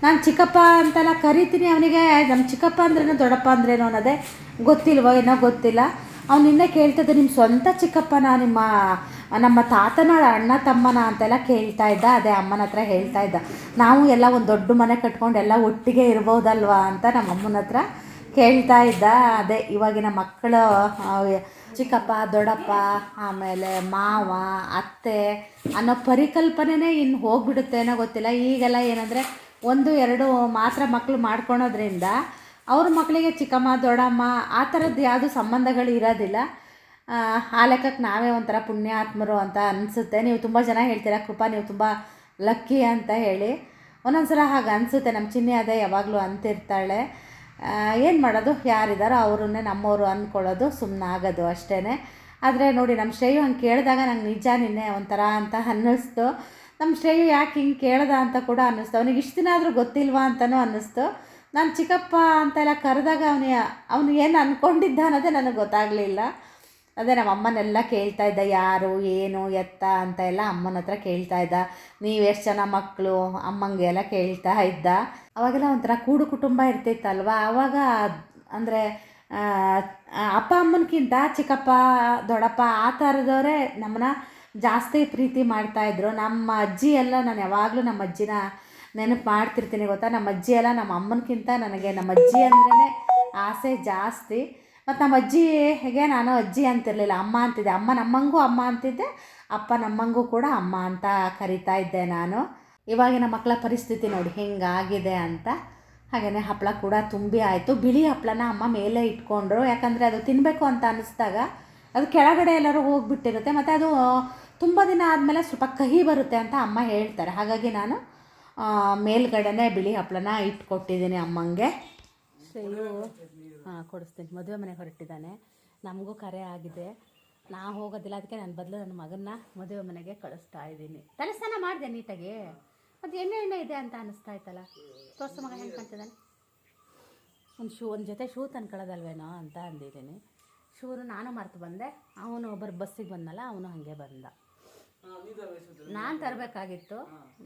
ನಾನು ಚಿಕ್ಕಪ್ಪ ಅಂತೆಲ್ಲ ಕರಿತೀನಿ ಅವನಿಗೆ. ನಮ್ಮ ಚಿಕ್ಕಪ್ಪ ಅಂದ್ರೇನು ದೊಡ್ಡಪ್ಪ ಅಂದ್ರೇನು ಅನ್ನೋದೇ ಗೊತ್ತಿಲ್ವೋ ಏನೋ ಗೊತ್ತಿಲ್ಲ. ಅವ್ನು ನಿನ್ನೆ ಕೇಳ್ತಿದ್ದೆ ನಿಮ್ಮ ಸ್ವಂತ ಚಿಕ್ಕಪ್ಪನ? ನಿಮ್ಮ, ನಮ್ಮ ತಾತನ ಅಣ್ಣ ತಮ್ಮನ? ಅಂತೆಲ್ಲ ಕೇಳ್ತಾ ಇದ್ದ. ಅದೇ ಅಮ್ಮನ ಹತ್ರ ಹೇಳ್ತಾ ಇದ್ದ. ನಾವು ಎಲ್ಲ ಒಂದು ದೊಡ್ಡ ಮನೆ ಕಟ್ಕೊಂಡು ಎಲ್ಲ ಒಟ್ಟಿಗೆ ಇರ್ಬೋದಲ್ವಾ? ಅಂತ ನಮ್ಮ ಅಮ್ಮನ ಹತ್ರ ಕೇಳ್ತಾ ಇದ್ದ. ಅದೇ ಇವಾಗಿನ ಮಕ್ಕಳು ಚಿಕ್ಕಪ್ಪ, ದೊಡ್ಡಪ್ಪ, ಆಮೇಲೆ ಮಾವ, ಅತ್ತೆ ಅನ್ನೋ ಪರಿಕಲ್ಪನೆನೇ ಇನ್ನು ಹೋಗ್ಬಿಡುತ್ತೆ ಏನೋ ಗೊತ್ತಿಲ್ಲ. ಈಗೆಲ್ಲ ಏನಂದರೆ, ಒಂದು, ಎರಡು ಮಾತ್ರ ಮಕ್ಕಳು ಮಾಡ್ಕೊಳೋದ್ರಿಂದ ಅವ್ರ ಮಕ್ಕಳಿಗೆ ಚಿಕ್ಕಮ್ಮ ದೊಡ್ಡಮ್ಮ ಆ ಥರದ್ದು ಯಾವುದು ಸಂಬಂಧಗಳು ಇರೋದಿಲ್ಲ. ಆ, ಲೆಕ್ಕಕ್ಕೆ ನಾವೇ ಒಂಥರ ಪುಣ್ಯಾತ್ಮರು ಅಂತ ಅನಿಸುತ್ತೆ. ನೀವು ತುಂಬ ಜನ ಹೇಳ್ತೀರಾ ಕೃಪಾ ನೀವು ತುಂಬ ಲಕ್ಕಿ ಅಂತ ಹೇಳಿ. ಒಂದೊಂದು ಸಲ ಹಾಗೆ ಅನಿಸುತ್ತೆ. ನಮ್ಮ ಚಿನ್ನಿ ಅದೇ ಯಾವಾಗಲೂ ಅಂತಿರ್ತಾಳೆ. ಏನು ಮಾಡೋದು? ಯಾರಿದ್ದಾರೋ ಅವ್ರನ್ನೇ ನಮ್ಮವರು ಅಂದ್ಕೊಳ್ಳೋದು ಸುಮ್ಮನೆ ಆಗೋದು ಅಷ್ಟೇ ಆದರೆ ನೋಡಿ ನಮ್ಮ ಶ್ರೇಯು ಹಂಗೆ ಕೇಳಿದಾಗ ನಂಗೆ ನಿಜ ನಿನ್ನೆ ಒಂಥರ ಅಂತ ಅನ್ನಿಸ್ತು. ನಮ್ಮ ಶ್ರೇಯು ಯಾಕೆ ಹಿಂಗೆ ಕೇಳ್ದ ಅಂತ ಕೂಡ ಅನ್ನಿಸ್ತು. ಅವನಿಗೆ ಇಷ್ಟು ದಿನ ಆದರೂ ಗೊತ್ತಿಲ್ವಾ ಅಂತಲೂ ಅನ್ನಿಸ್ತು. ನಾನು ಚಿಕ್ಕಪ್ಪ ಅಂತೆಲ್ಲ ಕರೆದಾಗ ಅವನು ಅವನು ಏನು ಅಂದ್ಕೊಂಡಿದ್ದ ಅನ್ನೋದೇ ನನಗೆ ಗೊತ್ತಾಗಲಿಲ್ಲ. ಅದೇ ನಮ್ಮ ಅಮ್ಮನೆಲ್ಲ ಕೇಳ್ತಾ ಇದ್ದ, ಯಾರು, ಏನು, ಎತ್ತ ಅಂತ ಎಲ್ಲ ಅಮ್ಮನ ಹತ್ರ ಕೇಳ್ತಾ ಇದ್ದ. ನೀವು ಎಷ್ಟು ಜನ ಮಕ್ಕಳು ಅಮ್ಮಂಗೆ ಎಲ್ಲ ಕೇಳ್ತಾ ಇದ್ದ. ಅವಾಗೆಲ್ಲ ಒಂಥರ ಕೂಡು ಕುಟುಂಬ ಇರ್ತಿತ್ತಲ್ವ? ಆವಾಗ ಅಂದರೆ ಅಪ್ಪ ಅಮ್ಮನಕ್ಕಿಂತ ಚಿಕ್ಕಪ್ಪ, ದೊಡ್ಡಪ್ಪ ಆ ಥರದವರೇ ನಮ್ಮನ್ನ ಜಾಸ್ತಿ ಪ್ರೀತಿ ಮಾಡ್ತಾಯಿದ್ರು ನಮ್ಮ ಅಜ್ಜಿ ಎಲ್ಲ, ನಾನು ಯಾವಾಗಲೂ ನಮ್ಮ ಅಜ್ಜಿನ ನೆನಪು ಮಾಡ್ತಿರ್ತೀನಿ ಗೊತ್ತಾ? ನಮ್ಮ ಅಜ್ಜಿ ಎಲ್ಲ ನಮ್ಮ ಅಮ್ಮನಕ್ಕಿಂತ ನನಗೆ ನಮ್ಮ ಅಜ್ಜಿ ಅಂದ್ರೇ ಆಸೆ ಜಾಸ್ತಿ. ಮತ್ತು ನಮ್ಮ ಅಜ್ಜಿ ಹೇಗೆ ನಾನು ಅಜ್ಜಿ ಅಂತಿರಲಿಲ್ಲ, ಅಮ್ಮ ಅಂತಿದ್ದೆ. ಅಮ್ಮ ನಮ್ಮಂಗೂ ಅಮ್ಮ ಅಂತಿದ್ದೆ, ಅಪ್ಪ ನಮ್ಮಂಗೂ ಕೂಡ ಅಮ್ಮ ಅಂತ ಕರಿತಾ ಇದ್ದೆ ನಾನು. ಇವಾಗಿನ ಮಕ್ಕಳ ಪರಿಸ್ಥಿತಿ ನೋಡಿ ಹೆಂಗಾಗಿದೆ ಅಂತ. ಹಾಗೆಯೇ ಹಪ್ಪಳ ಕೂಡ ತುಂಬಿ ಆಯಿತು. ಬಿಳಿ ಹಪ್ಪಳನ ಅಮ್ಮ ಮೇಲೆ ಇಟ್ಕೊಂಡ್ರು. ಯಾಕಂದರೆ ಅದು ತಿನ್ನಬೇಕು ಅಂತ ಅನ್ನಿಸ್ದಾಗ ಅದು ಕೆಳಗಡೆ ಎಲ್ಲರೂ ಹೋಗಿಬಿಟ್ಟಿರುತ್ತೆ. ಮತ್ತು ಅದು ತುಂಬ ದಿನ ಆದಮೇಲೆ ಸ್ವಲ್ಪ ಕಹಿ ಬರುತ್ತೆ ಅಂತ ಅಮ್ಮ ಹೇಳ್ತಾರೆ. ಹಾಗಾಗಿ ನಾನು ಮೇಲ್ಗಡೆನೇ ಬಿಳಿ ಹಪ್ಪಳನ ಇಟ್ಕೊಟ್ಟಿದ್ದೀನಿ ಅಮ್ಮಂಗೆ. ಸೇವು ಹಾಂ, ಕೊಡಿಸ್ತೀನಿ. ಮದುವೆ ಮನೆಗೆ ಹೊರಟಿದ್ದಾನೆ. ನಮಗೂ ಕರೆ ಆಗಿದೆ. ನಾ ಹೋಗೋದಿಲ್ಲ, ಅದಕ್ಕೆ ನನ್ನ ಬದಲು ನನ್ನ ಮಗನ್ನ ಮದುವೆ ಮನೆಗೆ ಕಳಿಸ್ತಾ ಇದ್ದೀನಿ. ತಲೆ ಸ್ನಾನ ಮಾಡಿದೆ ನೀಟಾಗಿ. ಮತ್ತು ಎಣ್ಣೆ ಎಣ್ಣೆ ಇದೆ ಅಂತ ಅನ್ನಿಸ್ತಾ ಇತ್ತಲ್ಲ. ತೋರ್ಸ ಮಗ ಹೆಂಗೆ ಕಾಣ್ತಿದ್ದಾನೆ. ಒಂದು ಶೂ, ಒಂದು ಜೊತೆ ಶೂ ತಂದ್ಕೊಳ್ಳೋದಲ್ವೇನೋ ಅಂತ ಅಂದಿದ್ದೀನಿ. ಶೂರು ನಾನು ಮರೆತು ಬಂದೆ. ಅವನು ಒಬ್ಬರು ಬಸ್ಸಿಗೆ ಬಂದಲ್ಲ ಅವನು ಹಾಗೆ ಬಂದ. ನಾನು ತರಬೇಕಾಗಿತ್ತು.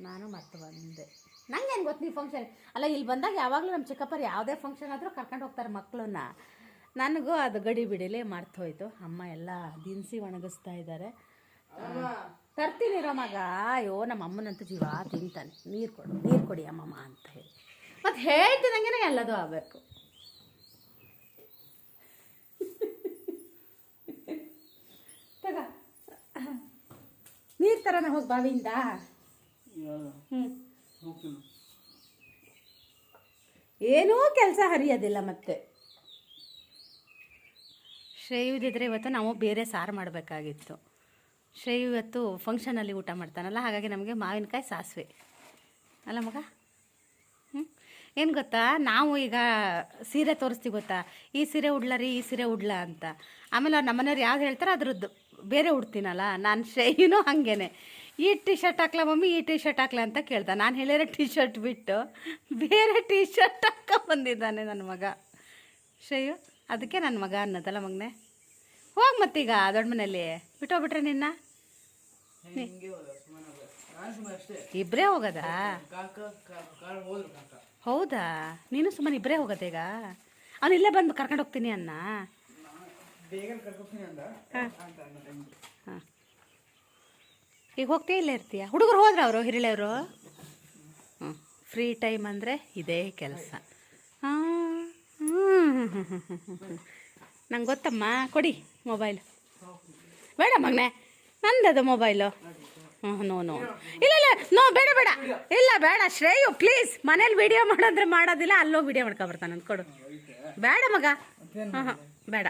ನಾನು ಮತ್ತೆ ಬಂದೆ. ನಂಗೇನು ಗೊತ್ತು ನೀವು ಫಂಕ್ಷನ್ ಅಲ್ಲ ಇಲ್ಲಿ ಬಂದಾಗ ಯಾವಾಗಲೂ ನಮ್ಮ ಚಿಕ್ಕಪ್ಪರು ಯಾವುದೇ ಫಂಕ್ಷನ್ ಆದರೂ ಕರ್ಕೊಂಡು ಹೋಗ್ತಾರೆ ಮಕ್ಕಳನ್ನ ನನಗೂ ಅದು ಗಡಿ ಬಿಡಿಲಿ ಮರ್ತು ಹೋಯ್ತು. ಅಮ್ಮ ಎಲ್ಲ ದಿನಸಿ ಒಣಗಿಸ್ತಾ ಇದ್ದಾರೆ ತರ್ತೀನಿರೋ ಮಗ. ಅಯ್ಯೋ ನಮ್ಮ ಅಮ್ಮನಂತೂ ಜೀವ ತಿಂತಾನೆ. ನೀರು ಕೊಡು ನೀರು ಕೊಡಿ ಅಮ್ಮಮ್ಮ ಅಂತ ಹೇಳಿ. ಮತ್ತು ಹೇಳ್ತಿದ್ದಂಗೆ ಎಲ್ಲದೂ ಆಗಬೇಕು. ನೀರು ತರನ ಹೋಗಿ ಬಾವಿಯಿಂದ ಹ್ಞೂ ಏನೂ ಕೆಲಸ ಹರಿಯೋದಿಲ್ಲ ಮತ್ತೆ. ಶ್ರೇಯುದಿದ್ರೆ ಇವತ್ತು ನಾವು ಬೇರೆ ಸಾರು ಮಾಡಬೇಕಾಗಿತ್ತು. ಶ್ರೇಯು ಇವತ್ತು ಫಂಕ್ಷನಲ್ಲಿ ಊಟ ಮಾಡ್ತಾನಲ್ಲ, ಹಾಗಾಗಿ ನಮಗೆ ಮಾವಿನಕಾಯಿ ಸಾಸಿವೆ. ಅಲ್ಲ ಮಗ? ಹ್ಞೂ ಏನು ಗೊತ್ತಾ? ನಾವು ಈಗ ಸೀರೆ ತೋರಿಸ್ತೀವಿ ಗೊತ್ತಾ? ಈ ಸೀರೆ ಉಡ್ಲ ರೀ ಈ ಸೀರೆ ಉಡ್ಲ ಅಂತ. ಆಮೇಲೆ ಅವ್ರು ನಮ್ಮನೆಯವ್ರು ಯಾವ್ದು ಹೇಳ್ತಾರೆ ಅದ್ರದ್ದು. ಬೇರೆ ಉಡ್ತೀನಲ್ಲ, ನಾನು ಶೈನು ಹಾಗೇನೆ. ಈ ಟಿ ಶರ್ಟ್ ಹಾಕ್ಲಾ ಮಮ್ಮಿ, ಈ ಟಿ ಶರ್ಟ್ ಹಾಕ್ಲಾ ಅಂತ ಕೇಳ್ದೆ. ನಾನು ಹೇಳಿರೋ ಟಿ ಶರ್ಟ್ ಬಿಟ್ಟು ಬೇರೆ ಟಿ ಶರ್ಟ್ ಹಾಕ ಬಂದಿದ್ದಾನೆ ನನ್ನ ಮಗ. ಶ್ರೇಯು, ಅದಕ್ಕೆ ನನ್ನ ಮಗ ಅನ್ನೋದಲ್ಲ ಮಗನೆ? ಹೋಗಿ ಮತ್ತೀಗ ದೊಡ್ಡ ಮನೇಲಿ ಬಿಟ್ಟೋಗ್ಬಿಟ್ರೆ ನಿನ್ನ? ಇಬ್ಬರೇ ಹೋಗೋದಾ? ಹೌದಾ? ನೀನು ಸುಮ್ಮನೆ ಇಬ್ಬರೇ ಹೋಗೋದೀಗ? ಅವ್ನು ಇಲ್ಲೇ ಬಂದು ಕರ್ಕೊಂಡು ಹೋಗ್ತೀನಿ ಅನ್ನ. ಹಾಂ. ಈಗ ಹೋಗ್ತೀಯ ಇಲ್ಲೇ ಇರ್ತೀಯ? ಹುಡುಗರು ಹೋದ್ರ ಅವರು ಹಿರಿಳೆಯವರು? ಹ್ಞೂ ಫ್ರೀ ಟೈಮ್ ಅಂದರೆ ಇದೇ ಕೆಲಸ. ಹಾಂ. ನಂಗೆ ಗೊತ್ತಮ್ಮ ಕೊಡಿ ಮೊಬೈಲ್ ಬೇಡ ಮಗನೆ ನಂದದು ಮೊಬೈಲು ಹ್ಞೂ ನೋ ನೋ ಇಲ್ಲ ಇಲ್ಲ ನೋ ಬೇಡ ಬೇಡ. ಇಲ್ಲ ಬೇಡ ಶ್ರೇಯು ಪ್ಲೀಸ್ ಮನೇಲಿ ವಿಡಿಯೋ ಮಾಡೋದ್ರೆ ಮಾಡೋದಿಲ್ಲ ಅಲ್ಲೋಗಿ ವಿಡಿಯೋ ಮಾಡ್ಕೊಬರ್ತಾನೆ ಅಂದ್ಕೊಡು ಕೊಡು. ಬೇಡ ಮಗ. ಹಾಂ ಹಾಂ ಬೇಡ.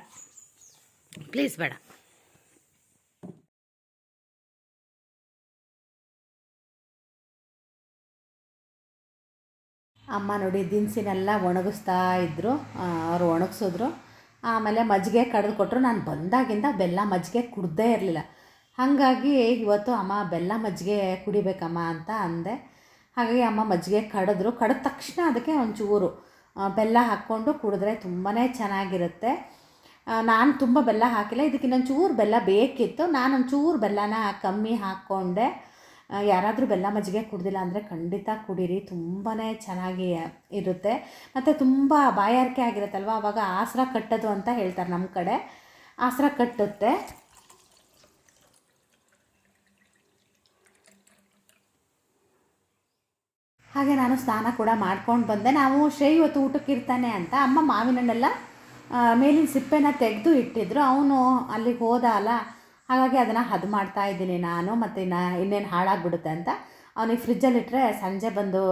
ಪ್ಲೀಸ್ ಬೇಡ. ಅಮ್ಮ ನೋಡಿ, ದಿನಸಿನೆಲ್ಲ ಒಣಗಿಸ್ತಾ ಇದ್ದರು ಅವರು ಒಣಗಿಸಿದ್ರು. ಆಮೇಲೆ ಮಜ್ಜಿಗೆ ಕಡ್ದು ಕೊಟ್ಟರು ನಾನು ಬಂದಾಗಿಂದ ಬೆಲ್ಲ ಮಜ್ಜಿಗೆ ಕುಡ್ದೇ ಇರಲಿಲ್ಲ. ಹಾಗಾಗಿ ಇವತ್ತು ಅಮ್ಮ ಬೆಲ್ಲ ಮಜ್ಜಿಗೆ ಕುಡಿಬೇಕಮ್ಮ ಅಂತ ಅಂದೆ. ಹಾಗಾಗಿ ಅಮ್ಮ ಮಜ್ಜಿಗೆ ಕಡಿದ್ರು. ಕಡಿದ ತಕ್ಷಣ ಅದಕ್ಕೆ ಒಂಚೂರು ಬೆಲ್ಲ ಹಾಕ್ಕೊಂಡು ಕುಡಿದ್ರೆ ತುಂಬಾ ಚೆನ್ನಾಗಿರುತ್ತೆ. ನಾನು ತುಂಬ ಬೆಲ್ಲ ಹಾಕಿಲ್ಲ. ಇದಕ್ಕೆ ಇನ್ನೊಂಚೂರು ಬೆಲ್ಲ ಬೇಕಿತ್ತು. ನಾನು ಒಂಚೂರು ಬೆಲ್ಲನ ಕಮ್ಮಿ ಹಾಕ್ಕೊಂಡೆ ಯಾರಾದರೂ ಬೆಲ್ಲ ಮಜ್ಜಿಗೆ ಕುಡ್ದಿಲ್ಲ ಅಂದರೆ ಖಂಡಿತ ಕುಡೀರಿ. ತುಂಬಾ ಚೆನ್ನಾಗಿ ಇರುತ್ತೆ. ಮತ್ತು ತುಂಬ ಬಾಯಾರಿಕೆ ಆಗಿರುತ್ತಲ್ವ? ಆವಾಗ ಆಸರ ಕಟ್ಟೋದು ಅಂತ ಹೇಳ್ತಾರೆ ನಮ್ಮ ಕಡೆ. ಆಸರ ಕಟ್ಟುತ್ತೆ. ಹಾಗೆ ನಾನು ಸ್ನಾನ ಕೂಡ ಮಾಡ್ಕೊಂಡು ಬಂದೆ. ನಾವು ಶ್ರೇಯ್ ಇವತ್ತು ಊಟಕ್ಕೆ ಇರ್ತಾನೆ ಅಂತ. ಅಮ್ಮ ಮಾವಿನ ಹಣ್ಣೆಲ್ಲ ಆ, ಮೇಲಿನ ಸಿಪ್ಪೆನ ತೆಗೆದು ಇಟ್ಟಿದ್ರು. ಅವನು ಅಲ್ಲಿಗೆ ಹೋದ ಅಲ್ಲ ಹಾಗಾಗಿ ಅದನ್ನು ಹದ್ ಮಾಡ್ತಾ ಇದ್ದೀನಿ ನಾನು, ಮತ್ತು ನಾ ಇನ್ನೇನು ಹಾಳಾಗ್ಬಿಡುತ್ತೆ ಅಂತ. ಅವನಿಗೆ ಫ್ರಿಜ್ಜಲ್ಲಿಟ್ಟರೆ ಸಂಜೆ ಬಂದು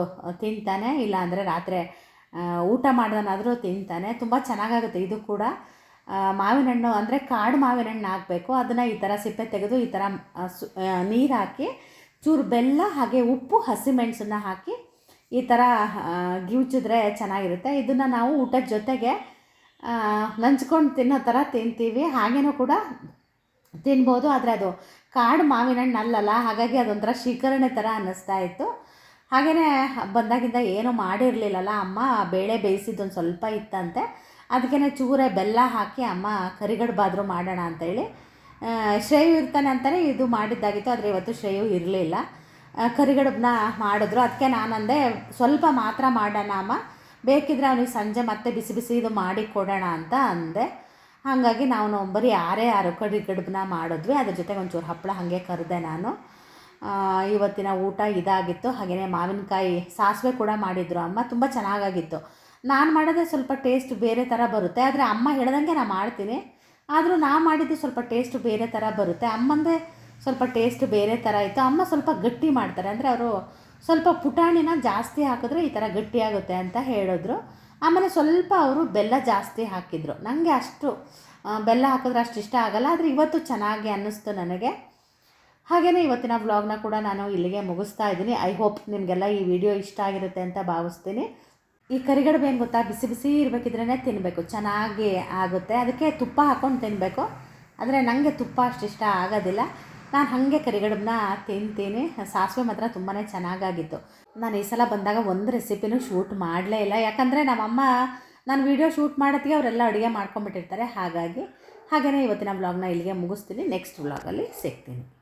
ತಿಂತಾನೆ, ಇಲ್ಲಾಂದರೆ ರಾತ್ರಿ ಊಟ ಮಾಡ್ದನಾದರೂ ತಿಂತಾನೆ. ತುಂಬ ಚೆನ್ನಾಗಾಗುತ್ತೆ ಇದು ಕೂಡ. ಮಾವಿನ ಹಣ್ಣು ಅಂದರೆ ಕಾಡು ಮಾವಿನ ಹಣ್ಣು ಹಾಕಬೇಕು. ಅದನ್ನು ಈ ಥರ ಸಿಪ್ಪೆ ತೆಗೆದು ಈ ಥರ ನೀರು ಹಾಕಿ, ಚೂರು ಬೆಲ್ಲ ಹಾಗೆ ಉಪ್ಪು ಹಸಿಮೆಣಸನ್ನ ಹಾಕಿ ಈ ಥರ ಗಿವ್ಚಿದ್ರೆ ಚೆನ್ನಾಗಿರುತ್ತೆ. ಇದನ್ನು ನಾವು ಊಟದ ಜೊತೆಗೆ ನಂಚ್ಕೊಂಡು ತಿನ್ನೋ ಥರ ತಿಂತೀವಿ. ಹಾಗೇನೂ ಕೂಡ ತಿನ್ಬೋದು. ಆದರೆ ಅದು ಕಾಡು ಮಾವಿನ ಹಣ್ಣು ಅಲ್ಲಲ್ಲ ಹಾಗಾಗಿ ಅದೊಂಥರ ಶೀಕರಣೆ ಥರ ಅನ್ನಿಸ್ತಾ ಇತ್ತು. ಹಾಗೆಯೇ ಬಂದಾಗಿಂದ ಏನೂ ಮಾಡಿರಲಿಲ್ಲಲ್ಲ. ಅಮ್ಮ ಬೇಳೆ ಬೇಯಿಸಿದ್ದೊಂದು ಸ್ವಲ್ಪ ಇತ್ತಂತೆ. ಅದಕ್ಕೇ ಚೂರೆ ಬೆಲ್ಲ ಹಾಕಿ ಅಮ್ಮ ಕರಿಗಡುಬಾದರೂ ಮಾಡೋಣ ಅಂತೇಳಿ. ಶ್ರೇಯು ಇರ್ತಾನೆ ಅಂತಲೇ ಇದು ಮಾಡಿದ್ದಾಗಿತ್ತು. ಆದರೆ ಇವತ್ತು ಶ್ರೇಯು ಇರಲಿಲ್ಲ. ಕರಿಗಡುಬನ್ನ ಮಾಡಿದ್ರು. ಅದಕ್ಕೆ ನಾನಂದೆ ಸ್ವಲ್ಪ ಮಾತ್ರ ಮಾಡೋಣ ಅಮ್ಮ. ಬೇಕಿದ್ರೆ ಅವನಿಗೆ ಸಂಜೆ ಮತ್ತೆ ಬಿಸಿ ಬಿಸಿ ಇದು ಮಾಡಿ ಕೊಡೋಣ ಅಂತ ಅಂದೆ. ಹಾಗಾಗಿ ನಾವು ಬರೀ ಯಾರೇ ಯಾರು ಕಡಿ ಗಡ್ಬನ ಮಾಡಿದ್ವಿ. ಅದ್ರ ಜೊತೆಗೆ ಒಂಚೂರು ಹಪ್ಪಳ ಹಾಗೆ ಕರೆದೆ ನಾನು. ಇವತ್ತಿನ ಊಟ ಇದಾಗಿತ್ತು. ಹಾಗೆಯೇ ಮಾವಿನಕಾಯಿ ಸಾಸಿವೆ ಕೂಡ ಮಾಡಿದ್ರು ಅಮ್ಮ. ತುಂಬ ಚೆನ್ನಾಗಾಗಿತ್ತು. ನಾನು ಮಾಡೋದೇ ಸ್ವಲ್ಪ ಟೇಸ್ಟ್ ಬೇರೆ ಥರ ಬರುತ್ತೆ. ಆದರೆ ಅಮ್ಮ ಹೇಳ್ದಂಗೆ ನಾನು ಮಾಡ್ತೀನಿ. ಆದರೂ ನಾ ಮಾಡಿದ್ದು ಸ್ವಲ್ಪ ಟೇಸ್ಟ್ ಬೇರೆ ಥರ ಬರುತ್ತೆ. ಅಮ್ಮಂದೇ ಸ್ವಲ್ಪ ಟೇಸ್ಟ್ ಬೇರೆ ಥರ ಇತ್ತು. ಅಮ್ಮ ಸ್ವಲ್ಪ ಗಟ್ಟಿ ಮಾಡ್ತಾರೆ. ಅಂದರೆ ಅವರು ಸ್ವಲ್ಪ ಪುಟಾಣಿನ ಜಾಸ್ತಿ ಹಾಕಿದ್ರೆ ಈ ಥರ ಗಟ್ಟಿಯಾಗುತ್ತೆ ಅಂತ ಹೇಳಿದ್ರು. ಆಮೇಲೆ ಸ್ವಲ್ಪ ಅವರು ಬೆಲ್ಲ ಜಾಸ್ತಿ ಹಾಕಿದರು. ನನಗೆ ಅಷ್ಟು ಬೆಲ್ಲ ಹಾಕಿದ್ರೆ ಅಷ್ಟು ಇಷ್ಟ ಆಗಲ್ಲ, ಆದರೆ ಇವತ್ತು ಚೆನ್ನಾಗಿ ಅನ್ನಿಸ್ತು ನನಗೆ. ಹಾಗೆಯೇ ಇವತ್ತಿನ ವ್ಲಾಗ್ನ ಕೂಡ ನಾನು ಇಲ್ಲಿಗೆ ಮುಗಿಸ್ತಾ ಇದ್ದೀನಿ. ಐ ಹೋಪ್ ನಿಮಗೆಲ್ಲ ಈ ವಿಡಿಯೋ ಇಷ್ಟ ಆಗಿರುತ್ತೆ ಅಂತ ಭಾವಿಸ್ತೀನಿ. ಈ ಕರಿಗಡುಬು ಏನು ಗೊತ್ತಾ? ಬಿಸಿ ಬಿಸಿ ಇರಬೇಕಿದ್ರೇ ತಿನ್ನಬೇಕು ಚೆನ್ನಾಗಿ ಆಗುತ್ತೆ. ಅದಕ್ಕೆ ತುಪ್ಪ ಹಾಕ್ಕೊಂಡು ತಿನ್ನಬೇಕು ಆದರೆ ನನಗೆ ತುಪ್ಪ ಅಷ್ಟು ಇಷ್ಟ ಆಗೋದಿಲ್ಲ. ನಾನು ಹಾಗೆ ಕರಿಗಡುಬನ್ನ ತಿಂತೀನಿ. ಸಾಸಿವೆ ಮಾತ್ರ ತುಂಬಾ ಚೆನ್ನಾಗಾಗಿತ್ತು. ನಾನು ಈ ಸಲ ಬಂದಾಗ ಒಂದು ರೆಸಿಪಿನೂ ಶೂಟ್ ಮಾಡಲೇ ಇಲ್ಲ. ಯಾಕಂದರೆ ನಮ್ಮಮ್ಮ ನಾನು ವೀಡಿಯೋ ಶೂಟ್ ಮಾಡೋತ್ತಿಗೆ ಅವರೆಲ್ಲ ಅಡುಗೆ ಮಾಡ್ಕೊಂಬಿಟ್ಟಿರ್ತಾರೆ. ಹಾಗಾಗಿ ಹಾಗೆಯೇ ಇವತ್ತಿನ ವ್ಲಾಗ್ನ ಇಲ್ಲಿಗೆ ಮುಗಿಸ್ತೀನಿ. ನೆಕ್ಸ್ಟ್ ವ್ಲಾಗಲ್ಲಿ ಸಿಗ್ತೀನಿ.